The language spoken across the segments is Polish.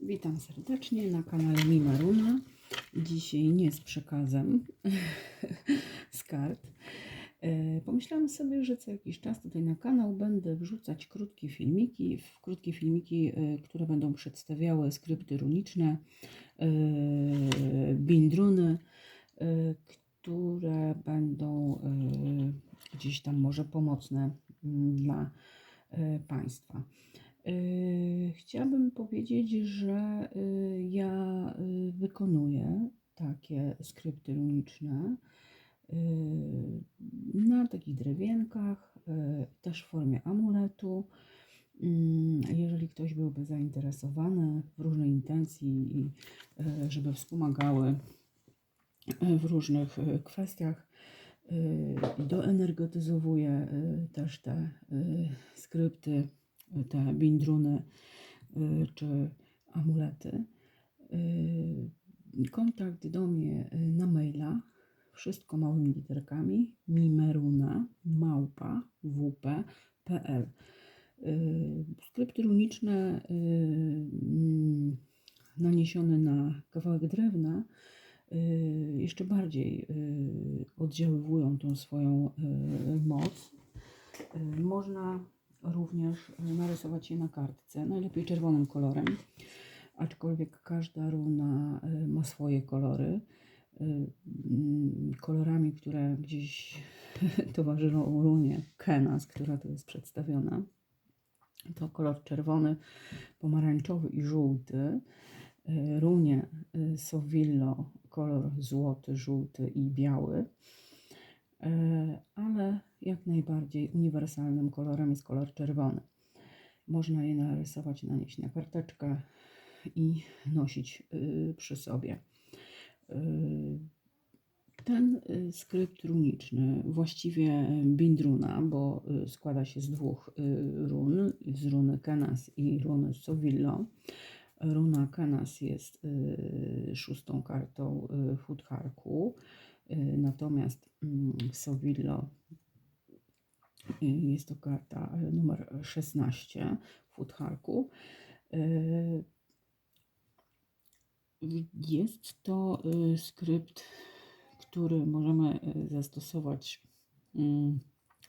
Witam serdecznie na kanale Mimaruna. Dzisiaj nie z przekazem z kart. E, Pomyślałam sobie, że co jakiś czas tutaj na kanał będę wrzucać krótkie filmiki, krótkie filmiki, e, które będą przedstawiały skrypty runiczne, e, bindruny, które będą gdzieś tam może pomocne mm, dla Państwa. Yy, Chciałabym powiedzieć, że yy, ja yy, wykonuję takie skrypty runiczne na takich drewienkach, też w formie amuletu. Mm, Jeżeli ktoś byłby zainteresowany w różnej intencji i żeby wspomagały w różnych kwestiach, doenergetyzowuję też te skrypty te bindruny y, czy amulety. Y, Kontakt do mnie y, na maila, wszystko małymi literkami, mimeruna małpa wp.pl. Skrypty runiczne mm, naniesione na kawałek drewna jeszcze bardziej oddziaływują tą swoją moc. Można również y, narysować je na kartce, najlepiej czerwonym kolorem, aczkolwiek każda runa y, ma swoje kolory. Y, mm, Kolorami, które gdzieś towarzyszą runie Kenas, która tu jest przedstawiona, to kolor czerwony, pomarańczowy i żółty. Runie Sovillo, kolor złoty, żółty i biały. E, ale jak najbardziej uniwersalnym kolorem jest kolor czerwony. Można je narysować, nanieść na karteczkę i nosić y, przy sobie. Y, Ten y, skrypt runiczny, właściwie bindruna, bo y, składa się z dwóch run, z runy Kenas i runy Sovillo. Runa Kenas jest szóstą kartą Futharku, natomiast mm, Sovillo y, jest to karta y, numer 16 w Futharku. Y, Jest to y, skrypt, który możemy y, zastosować mm,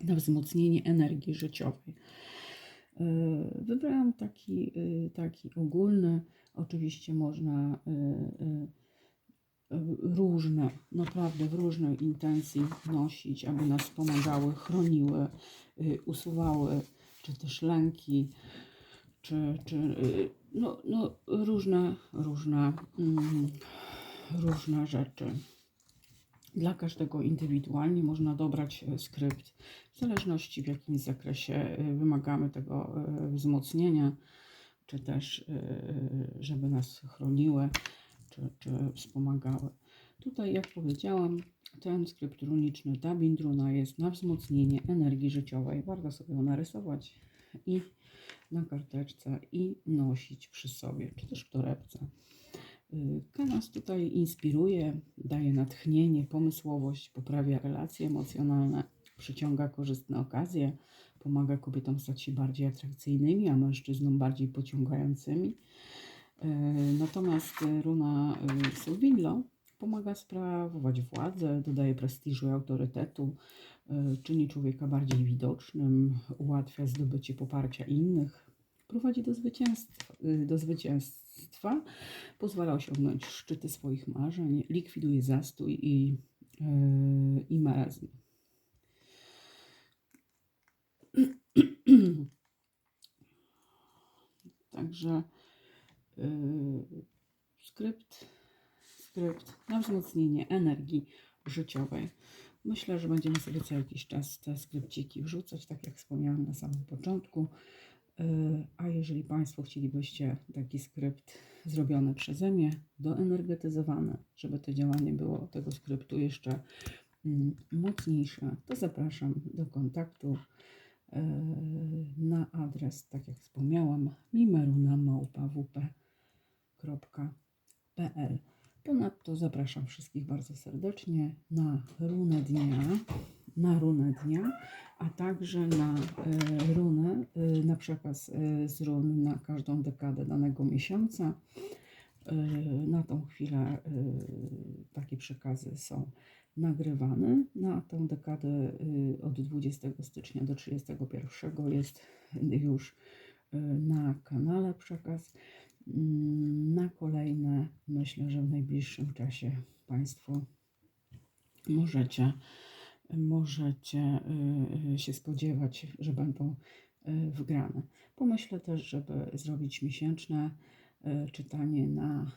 na wzmocnienie energii życiowej. Y, Wybrałam taki, y, taki ogólny. Oczywiście można y, y, y, różne, naprawdę w różnej intencji nosić, aby nas pomagały, chroniły, y, usuwały, czy też lęki, czy, czy y, no, no różne, różne, mm, różne rzeczy. Dla każdego indywidualnie można dobrać e, skrypt w zależności w jakim zakresie e, wymagamy tego e, wzmocnienia, czy też żeby nas chroniły, czy, czy wspomagały. Tutaj, jak powiedziałam, ten skrypt runiczny, ta bindruna jest na wzmocnienie energii życiowej. Warto sobie ją narysować i na karteczce i nosić przy sobie, czy też w torebce. Y, Kenas tutaj inspiruje, daje natchnienie, pomysłowość, poprawia relacje emocjonalne, przyciąga korzystne okazje, pomaga kobietom stać się bardziej atrakcyjnymi, a mężczyznom bardziej pociągającymi. Y, Natomiast runa y, Sovillo pomaga sprawować władzę, dodaje prestiżu i autorytetu, y, czyni człowieka bardziej widocznym, ułatwia zdobycie poparcia innych, prowadzi do zwycięstwa, do zwycięstwa pozwala osiągnąć szczyty swoich marzeń, likwiduje zastój i, i marazm. Także skrypt, skrypt na wzmocnienie energii życiowej. Myślę, że będziemy sobie co jakiś czas te skrypciki wrzucać, tak jak wspomniałam na samym początku. Yy, A jeżeli Państwo chcielibyście taki skrypt zrobiony przeze mnie, doenergetyzowany, żeby to działanie było tego skryptu jeszcze mm, mocniejsze, to zapraszam do kontaktu yy, na adres, tak jak wspomniałam, mimeruna.wp.pl. Ponadto zapraszam wszystkich bardzo serdecznie na runę dnia na runę dnia, a także na e, runę, e, na przekaz e, z run na każdą dekadę danego miesiąca. Na tą chwilę takie przekazy są nagrywane. Na tą dekadę od 20 stycznia do 31 jest już na kanale przekaz. Mm, Na kolejne myślę, że w najbliższym czasie Państwo możecie, możecie y, y, się spodziewać, że będą y, wgrane. Pomyślę też, żeby zrobić miesięczne czytanie na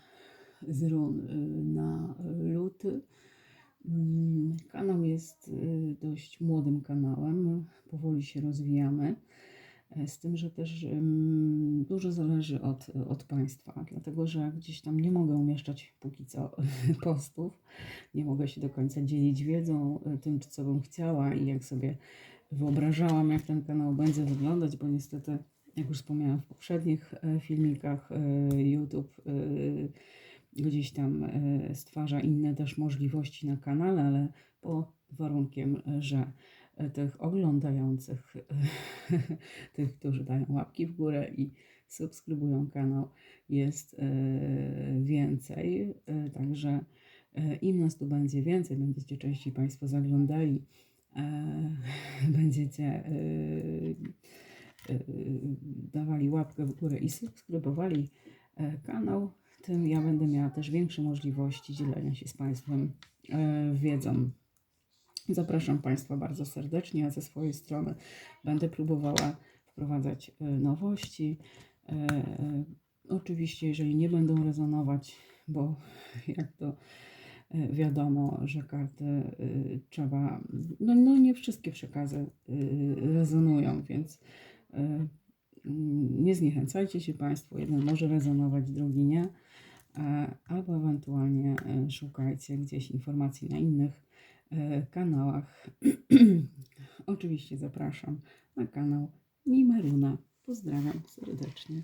z run na luty. Mm, Kanał jest dość młodym kanałem, powoli się rozwijamy. E, Z tym, że też dużo zależy od, od Państwa, dlatego że gdzieś tam nie mogę umieszczać póki co postów, nie mogę się do końca dzielić wiedzą, y, tym, co bym chciała i jak sobie wyobrażałam, jak ten kanał będzie wyglądać, bo niestety, jak już wspomniałam w poprzednich e, filmikach, e, YouTube e, gdzieś tam e, stwarza inne też możliwości na kanale, ale pod warunkiem, e, że e, tych oglądających, e, tych, którzy dają łapki w górę i subskrybują kanał, jest e, więcej. E, Także e, im nas tu będzie więcej, będziecie częściej Państwo zaglądali, e, będziecie e, e, dawali łapkę w górę i subskrybowali e, kanał, tym ja będę miała też większe możliwości dzielenia się z Państwem e, wiedzą. Zapraszam Państwa bardzo serdecznie, a ze swojej strony będę próbowała wprowadzać e, nowości. E, e, Oczywiście, jeżeli nie będą rezonować, bo jak to wiadomo, że karty trzeba, no, no nie wszystkie przekazy rezonują, więc nie zniechęcajcie się Państwo. Jeden może rezonować, drugi nie. Albo ewentualnie szukajcie gdzieś informacji na innych kanałach. Oczywiście zapraszam na kanał Mimeruna. Pozdrawiam serdecznie.